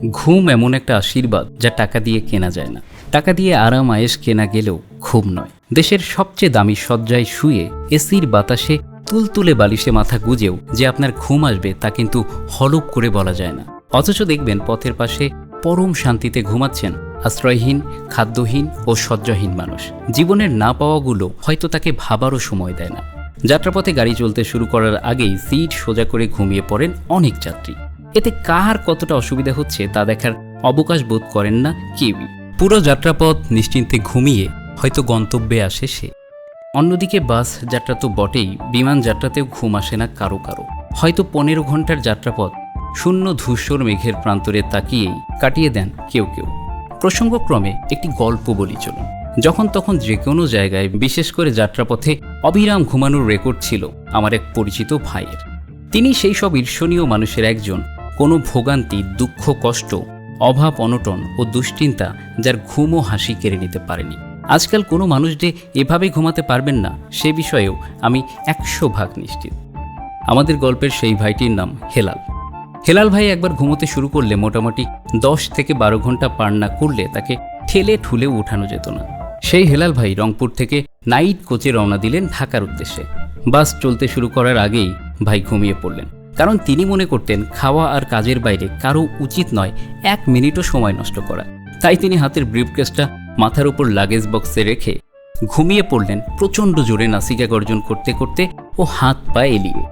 ঘুম এমন একটা আশীর্বাদ যা টাকা দিয়ে কেনা যায় না। টাকা দিয়ে আরাম আয়েস কেনা গেলেও ঘুম নয়। দেশের সবচেয়ে দামি সজ্জায় শুয়ে এসির বাতাসে তুলতুলে বালিশে মাথা গুজেও যে আপনার ঘুম আসবে তা কিন্তু হলুপ করে বলা যায় না। অথচ দেখবেন পথের পাশে পরম শান্তিতে ঘুমাচ্ছেন আশ্রয়হীন, খাদ্যহীন ও শয্যাহীন মানুষ। জীবনের না পাওয়াগুলো হয়তো তাকে ভাবারও সময় দেয় না। যাত্রাপথে গাড়ি চলতে শুরু করার আগেই সিট সোজা করে ঘুমিয়ে পড়েন অনেক যাত্রী। এতে কার কতটা অসুবিধা হচ্ছে তা দেখার অবকাশ বোধ করেন না কেউই। পুরো যাত্রাপথ নিশ্চিন্তে ঘুমিয়ে হয়তো গন্তব্যে আসে সে। অন্যদিকে বাস যাত্রা তো বটেই, বিমান যাত্রাতেও ঘুম আসে না কারও কারও। হয়তো পনেরো ঘণ্টার যাত্রাপথ শূন্য ধূসর মেঘের প্রান্তরে তাকিয়েই কাটিয়ে দেন কেউ কেউ। প্রসঙ্গক্রমে একটি গল্প বলি চলুন। যখন তখন যে কোনো জায়গায়, বিশেষ করে যাত্রাপথে, অবিরাম ঘুমানোর রেকর্ড ছিল আমার এক পরিচিত ভাইয়ের। তিনি সেই সব ঈর্ষণীয় মানুষের একজন কোনো ভোগান্তি, দুঃখ, কষ্ট, অভাব, অনটন ও দুশ্চিন্তা যার ঘুম ও হাসি কেড়ে নিতে পারেনি। আজকাল কোনো মানুষ যে এভাবে ঘুমাতে পারবেন না, সে বিষয়েও আমি একশো ভাগ নিশ্চিত। আমাদের গল্পের সেই ভাইটির নাম হেলাল। হেলাল ভাই একবার ঘুমোতে শুরু করলে মোটামুটি দশ থেকে বারো ঘণ্টা পার না করলে তাকে ঠেলে ঠুলে উঠানো যেত না। সেই হেলাল ভাই রংপুর থেকে নাইট কোচে রওনা দিলেন ঢাকার উদ্দেশ্যে। বাস চলতে শুরু করার আগেই ভাই ঘুমিয়ে পড়লেন। কারণ তিনি মনে করতেন খাওয়া আর কাজের বাইরে কারও উচিত নয় এক মিনিটও সময় নষ্ট করা। তাই তিনি হাতের ব্রিফকেসটা মাথার উপর লাগেজ বক্সে রেখে ঘুমিয়ে পড়লেন প্রচণ্ড জোরে নাসিকা গর্জন করতে করতে ও হাত পা এলিয়ে।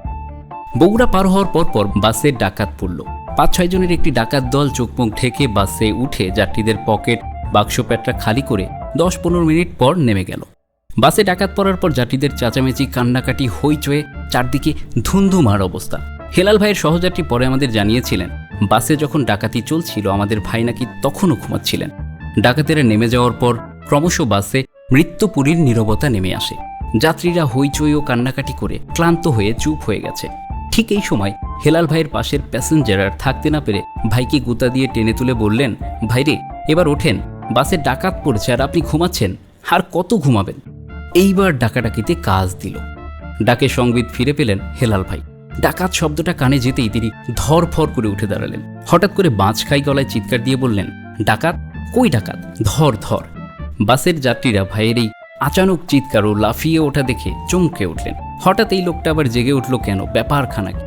বগুড়া পার হওয়ার পর পর বাসে ডাকাত পড়ল। পাঁচ ছয় জনের একটি ডাকাত দল চোখমুখ ঢেকে বাসে উঠে যাত্রীদের পকেট বাক্স প্যাটরা খালি করে দশ পনেরো মিনিট পর নেমে গেল। বাসে ডাকাত পড়ার পর যাত্রীদের চাচামেচি কান্নাকাটি, হইচয়ে, চারদিকে ধুন্ধুমার অবস্থা। হেলাল ভাইয়ের সহযাত্রী পরে আমাদের জানিয়েছিলেন, বাসে যখন ডাকাতি চলছিল, আমাদের ভাই নাকি তখনও ঘুমাচ্ছিলেন। ডাকাতেরা নেমে যাওয়ার পর ক্রমশ বাসে মৃত্যুপুরীর নীরবতা নেমে আসে। যাত্রীরা হইচই ও কান্নাকাটি করে ক্লান্ত হয়ে চুপ হয়ে গেছে। ঠিক এই সময় হেলাল ভাইয়ের পাশের প্যাসেঞ্জার আর থাকতে না পেরে ভাইকে গুতা দিয়ে টেনে তুলে বললেন ভাইরে এবার ওঠেন, বাসে ডাকাত পড়েছে আর আপনি ঘুমাচ্ছেন, আর কত ঘুমাবেন? এইবার ডাকাডাকিতে কাজ দিল। ডাকে সংবিদ ফিরে পেলেন হেলাল ভাই। ডাকাত শব্দটা কানে যেতেই তিনি ধরফর করে উঠে দাঁড়ালেন। হঠাৎ করে বাঁচ খাই গলায় চিৎকার দিয়ে বললেন, ডাকাত? কই ডাকাত? ধর ধর। বাসের যাত্রীরা ভাইয়ের এই আচানক চিৎকার ও লাফিয়ে ওঠা দেখে চমকে উঠলেন। হঠাৎ এই লোকটা আবার জেগে উঠল কেন? ব্যাপারখানা কি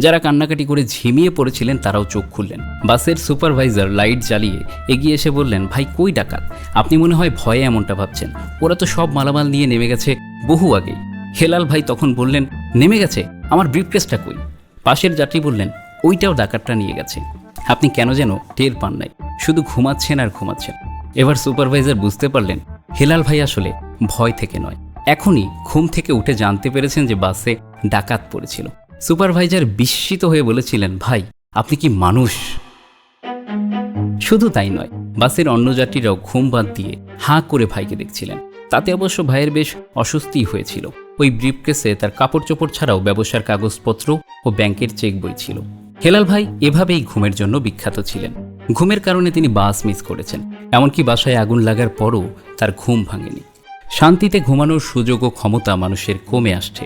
যারা কান্নাকাটি করে ঝিমিয়ে পড়েছিলেন, তারাও চোখ খুললেন। বাসের সুপারভাইজার লাইট জ্বালিয়ে এগিয়ে এসে বললেন, ভাই, কই ডাকাত? আপনি মনে হয় ভয়ে এমনটা ভাবছেন। ওরা তো সব মালামাল নিয়ে নেমে গেছে বহু আগেই হেলাল ভাই তখন বললেন, নেমে গেছে? আমার ব্রিফকেসটা কই? পাশের যাত্রী বললেন, ওইটাও ডাকাতটা নিয়ে গেছে। আপনি কেন যেন টের পান নাই। শুধু ঘুমাচ্ছেন আর ঘুমাচ্ছেন। এবার সুপারভাইজার বুঝতে পারলেন, হেলাল ভাই আসলে ভয় থেকে নয়। এখনই ঘুম থেকে উঠে জানতে পেরেছেন যে বাসে ডাকাত পড়েছিল। সুপারভাইজার বিস্মিত হয়ে বলেছিলেন, ভাই, আপনি কি মানুষ? শুধু তাই নয়, বাসের অন্য যাত্রীরাও ঘুম বাদ দিয়ে হাঁ করে ভাইকে দেখছিলেন। তাতে অবশ্য ভাইয়ের বেশ অস্বস্তি হয়েছিল। ওই ব্রিফকেসে তার কাপড় চোপড় ছাড়াও ব্যবসার কাগজপত্র ও ব্যাংকের চেক বই ছিল। হেলাল ভাই এভাবেই ঘুমের জন্য বিখ্যাত ছিলেন। ঘুমের কারণে তিনি বাস মিস করেছেন, এমনকি বাসায় আগুন লাগার পরও তার ঘুম ভাঙেনি। শান্তিতে ঘুমানোর সুযোগ ও ক্ষমতা মানুষের কমে আসছে।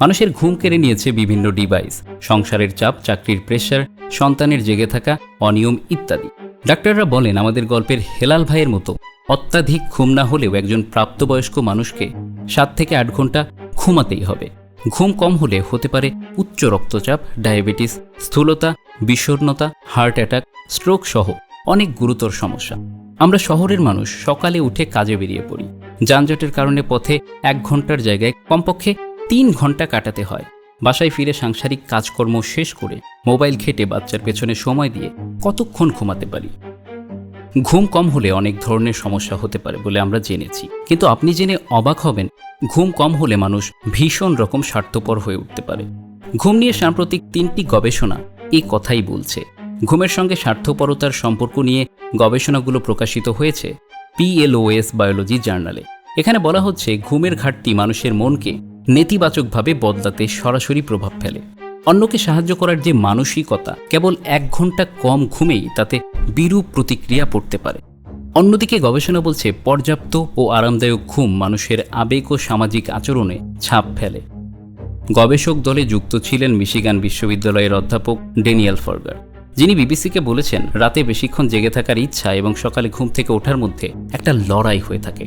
মানুষের ঘুম কেড়ে নিয়েছে বিভিন্ন ডিভাইস, সংসারের চাপ, চাকরির প্রেশার, সন্তানের জেগে থাকা, অনিয়ম ইত্যাদি। ডাক্তাররা বলেন, আমাদের গল্পের হেলাল ভাইয়ের মতো অত্যাধিক ঘুম না হলেও একজন প্রাপ্তবয়স্ক মানুষকে সাত থেকে আট ঘণ্টা ঘুমাতেই হবে। ঘুম কম হলে হতে পারে উচ্চ রক্তচাপ, ডায়াবেটিস, স্থূলতা, বিষণ্ণতা, হার্ট অ্যাটাক, স্ট্রোক সহ অনেক গুরুতর সমস্যা। আমরা শহরের মানুষ সকালে উঠে কাজে বেরিয়ে পড়ি। যানজটের কারণে পথে এক ঘণ্টার জায়গায় কমপক্ষে তিন ঘণ্টা কাটাতে হয়। বাসায় ফিরে সাংসারিক কাজকর্ম শেষ করে মোবাইল ঘেটে বাচ্চার পেছনে সময় দিয়ে কতক্ষণ ঘুমাতে পারি? ঘুম কম হলে অনেক ধরনের সমস্যা হতে পারে বলে আমরা জেনেছি। কিন্তু আপনি জেনে অবাক হবেন, ঘুম কম হলে মানুষ ভীষণ রকম স্বার্থপর হয়ে উঠতে পারে। ঘুম নিয়ে সাম্প্রতিক তিনটি গবেষণা এই কথাই বলছে। ঘুমের সঙ্গে স্বার্থপরতার সম্পর্ক নিয়ে গবেষণাগুলো প্রকাশিত হয়েছে পিএলওএস বায়োলজি জার্নালে। এখানে বলা হচ্ছে, ঘুমের ঘাটতি মানুষের মনকে নেতিবাচকভাবে বদলাতে সরাসরি প্রভাব ফেলে। অন্যকে সাহায্য করার যে মানসিকতা কেবল এক ঘণ্টা কম ঘুমেই তাতে বিরূপ প্রতিক্রিয়া পড়তে পারে। অন্যদিকে গবেষণা বলছে, পর্যাপ্ত ও আরামদায়ক ঘুম মানুষের আবেগ ও সামাজিক আচরণে ছাপ ফেলে। গবেষক দলে যুক্ত ছিলেন মিশিগান বিশ্ববিদ্যালয়ের অধ্যাপক ডেনিয়েল ফর্গার। যিনি বিবিসিকে বলেছেন, রাতে বেশিক্ষণ জেগে থাকার ইচ্ছা এবং সকালে ঘুম থেকে ওঠার মধ্যে একটা লড়াই হয়ে থাকে।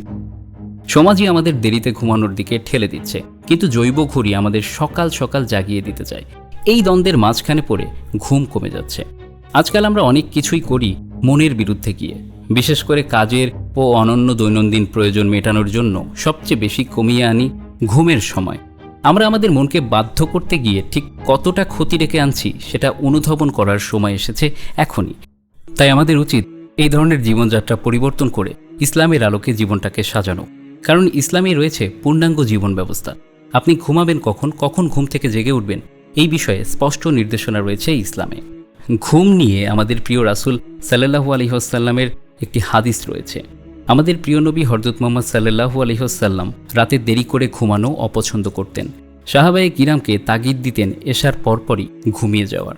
সমাজই আমাদের দেরিতে ঘুমানোর দিকে ঠেলে দিচ্ছে, কিন্তু জৈব ঘড়ি আমাদের সকাল সকাল জাগিয়ে দিতে চায়। এই দ্বন্দ্বের মাঝখানে পড়ে ঘুম কমে যাচ্ছে। আজকাল আমরা অনেক কিছুই করি মনের বিরুদ্ধে গিয়ে। বিশেষ করে কাজের ও অনন্য দৈনন্দিন প্রয়োজন মেটানোর জন্য সবচেয়ে বেশি কমিয়ে আনি ঘুমের সময়। আমরা আমাদের মনকে বাধ্য করতে গিয়ে ঠিক কতটা ক্ষতি ডেকে আনছি সেটা অনুধাবন করার সময় এসেছে এখনই। তাই আমাদের উচিত এই ধরনের জীবনযাত্রা পরিবর্তন করে ইসলামের আলোকে জীবনটাকে সাজানো। কারণ ইসলামে রয়েছে পূর্ণাঙ্গ জীবন ব্যবস্থা। আপনি ঘুমাবেন কখন কখন ঘুম থেকে জেগে উঠবেন এই বিষয়ে স্পষ্ট নির্দেশনা রয়েছে ইসলামে। ঘুম নিয়ে আমাদের প্রিয় রাসুল সাল্লাহু আলহিহসাল্লামের একটি হাদিস রয়েছে। আমাদের প্রিয় নবী হরদত মোহাম্মদ সাল্লাহু আলহিহসাল্লাম রাতে দেরি করে ঘুমানো অপছন্দ করতেন। সাহাবায়ে কিরামকে তাগিদ দিতেন এসার পরপরই ঘুমিয়ে যাওয়ার।